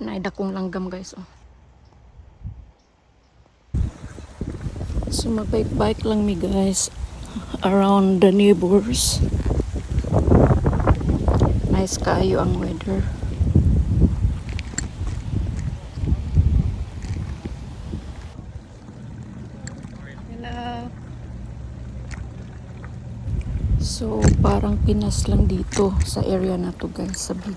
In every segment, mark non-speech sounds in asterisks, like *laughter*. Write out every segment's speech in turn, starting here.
Naida kong langgam guys. Oh. So magbike-bike lang mi guys. Around the neighbors. Nice kayo ang weather. Hello. So, parang Pinas lang dito sa area na to guys. Sa big,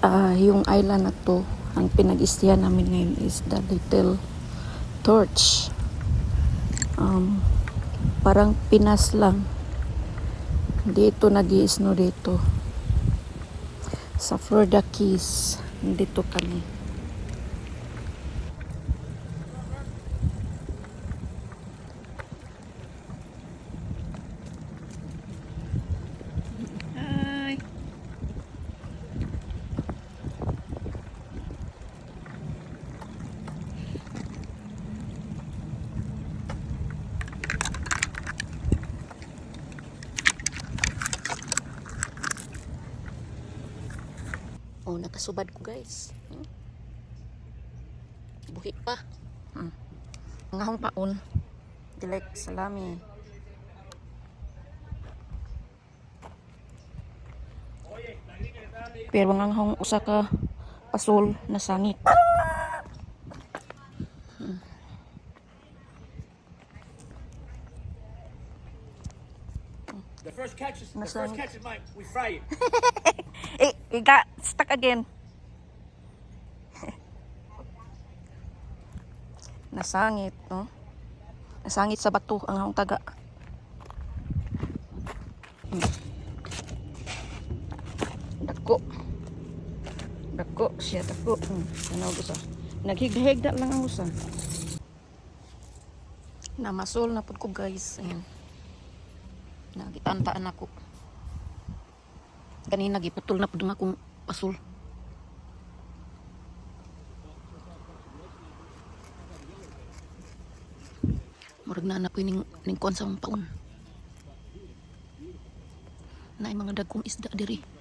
ah, yung island na to, ang pinag-istihan namin ngayon is the Little Torch. Um, parang Pinas lang. Dito nag snow dito. Sa Florida Keys. Dito kami. Hi. Oh, nakasubad ko guys. Hmm? Buhi pa. Hmm. Ngahong paon. Dilek salami. Pero nga hong usa ka pasol na sangit. The first catch is the first catch is mine. We fry it. *laughs* It got stuck again. *laughs* Nasangit, no? Nasangit sa bato ang hong taga. Hmm. Dako. Dako siya dako. Hmm. Ano gusto? Naghigda-higda lang ang usa. Namasol na pud ko guys. Ayan. Nagitantaan ako. Kanina giputol na pud nga akong pasol. Murag na na po ning ning kuan sa paon. Naay mga dagkong isda diri.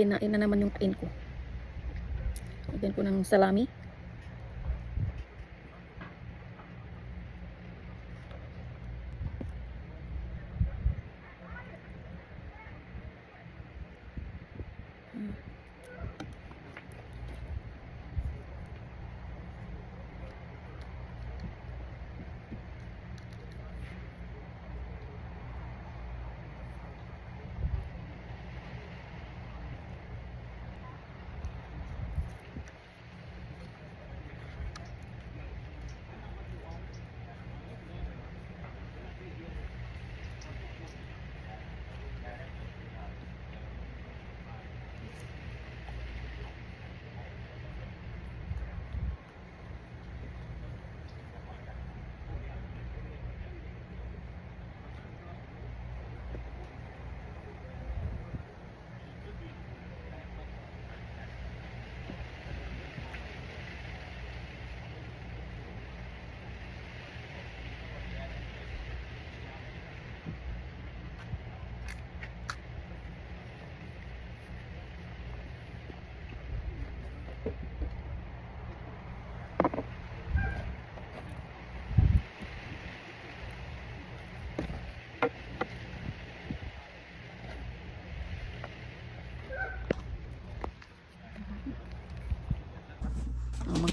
Kinain na naman yung kain ko. Lagyan ko ng salami.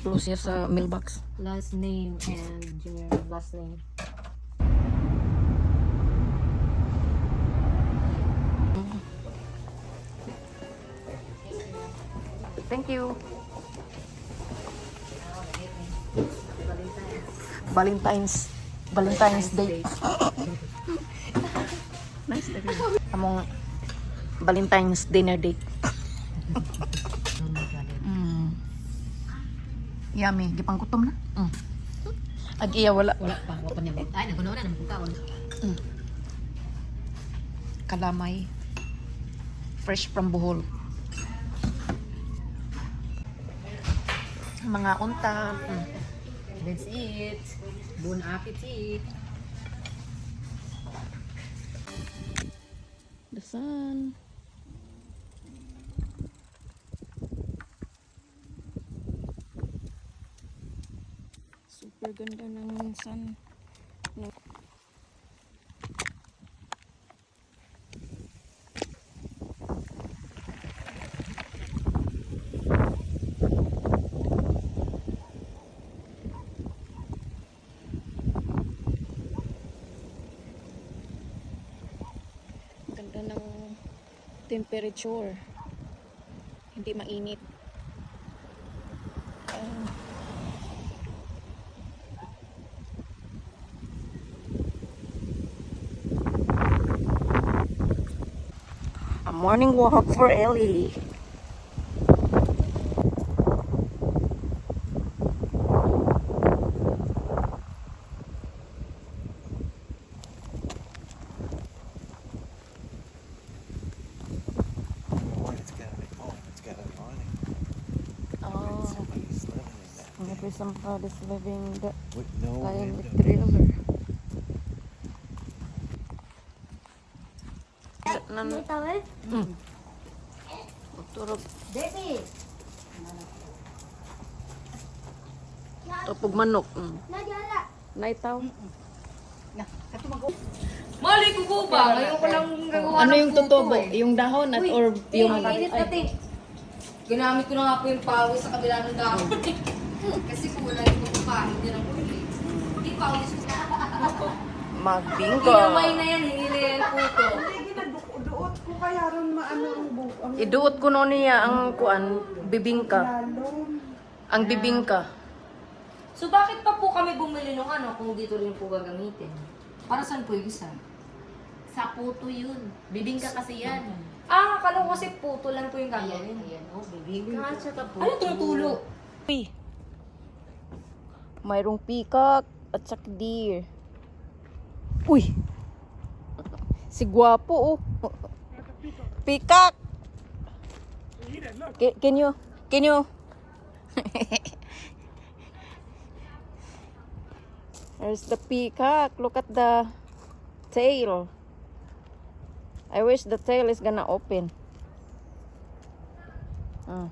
Mag-close siya sa mailbox. last name and your last name. Thank you. Valentine's Valentine's Day. nice. Among Valentine's dinner date. *laughs* Yummy. Gipang kutom na. Mm. Ag iya wala. Wala pa. Wala pa niya. Ay, nagunaw na. Nagunaw Kalamay. Fresh from Bohol. Mga unta. Mm. That's it. Bon appetit. The sun. Ganda ng sun. No. Ganda ng temperature. Hindi mainit. Ah. morning walk for Ellie. Oh. There's somebody's living the, Wait, no, in the trailer. Turog. Baby! Tupog manok. Mm. Naitaw. Mali ko ko ba? Ngayon ko lang gagawa Ano ng yung puto tutubo? eh. Yung dahon at or Yung init natin. Ginamit ko na nga po yung pawis sa kabila ng dahon. *laughs* Kasi kulang yung kukupahin din ang ulit. Hindi pawis ko na. magbingko. Hinamay na yan, hindi na yan. Duot ko kaya ron maano ang buo. Ang Iduot ko no niya ang kuan bibingka. lalong. Ang bibingka. So bakit pa po kami bumili ng ano kung dito rin po gagamitin? Para saan po yung isa? Sa puto yun. Bibingka kasi yan. Ah, akala ko kasi puto lang po yung Ayan, gagawin. ayan. Oh, bibingka. Tsaka puto. Ano tumutulo? Uy. Mayroong peacock at saka deer. Uy. Si Guapo oh. Peacock. Can, can you can you *laughs* There's the peacock. Look at the tail. I wish the tail is gonna open. Ah.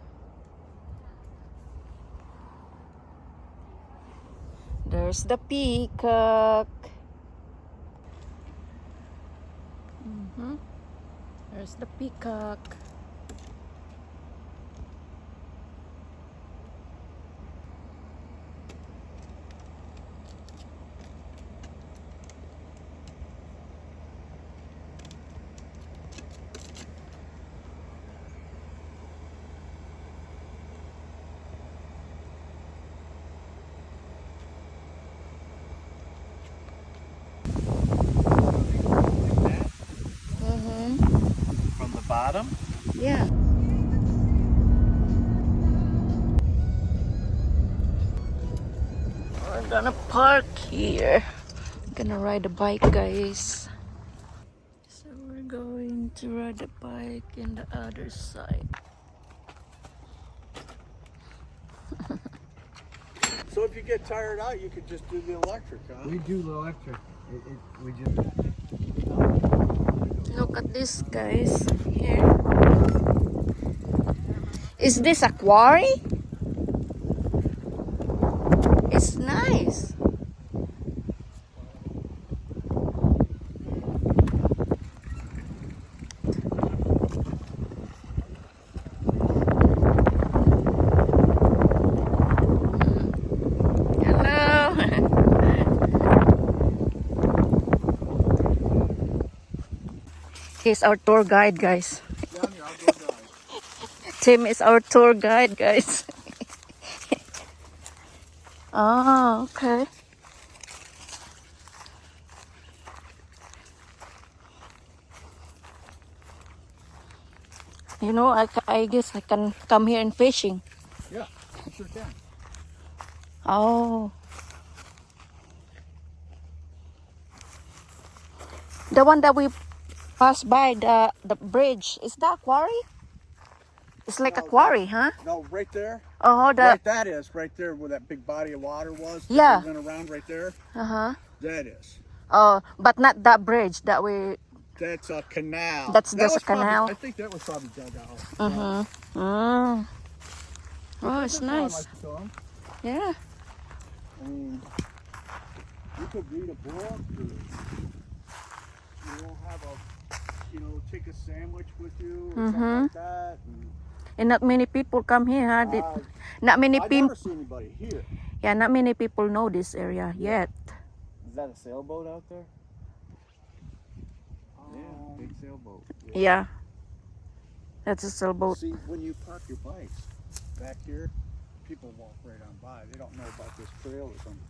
There's the peacock. Mhm. There's the peacock. Yeah. We're gonna park here. I'm gonna ride a bike, guys. So we're going to ride a bike in the other side. *laughs* So if you get tired out, you could just do the electric, huh? We do the electric. It, it, we just. Look at this, guys. Here. Is this a quarry? It's nice. Hello. *laughs* He's our tour guide, guys. Tim is our tour guide, guys. *laughs* oh, okay. You know, I, I guess I can come here and fishing. Yeah, you sure can. Oh. The one that we passed by, the, the bridge, is that quarry? It's like a No, quarry, huh? No, right there. Oh, the right, that is right there where that big body of water was. that Yeah. we Went around right there. uh huh. That is. Oh, but not that bridge that we. That's a canal. That's That just a probably- canal? I think that was probably dug out. Uh huh. Mm. Oh, it's nice. Yeah. I mean, you could read a book or you know have a you know take a sandwich with you or something like that. And, and not many people come here, huh? Uh, not many people. Yeah, not many people know this area yet. Is that a sailboat out there? Yeah, um, big sailboat. Yeah. yeah. That's a sailboat. See, when you park your bikes back here, people walk right on by. They don't know about this trail or something.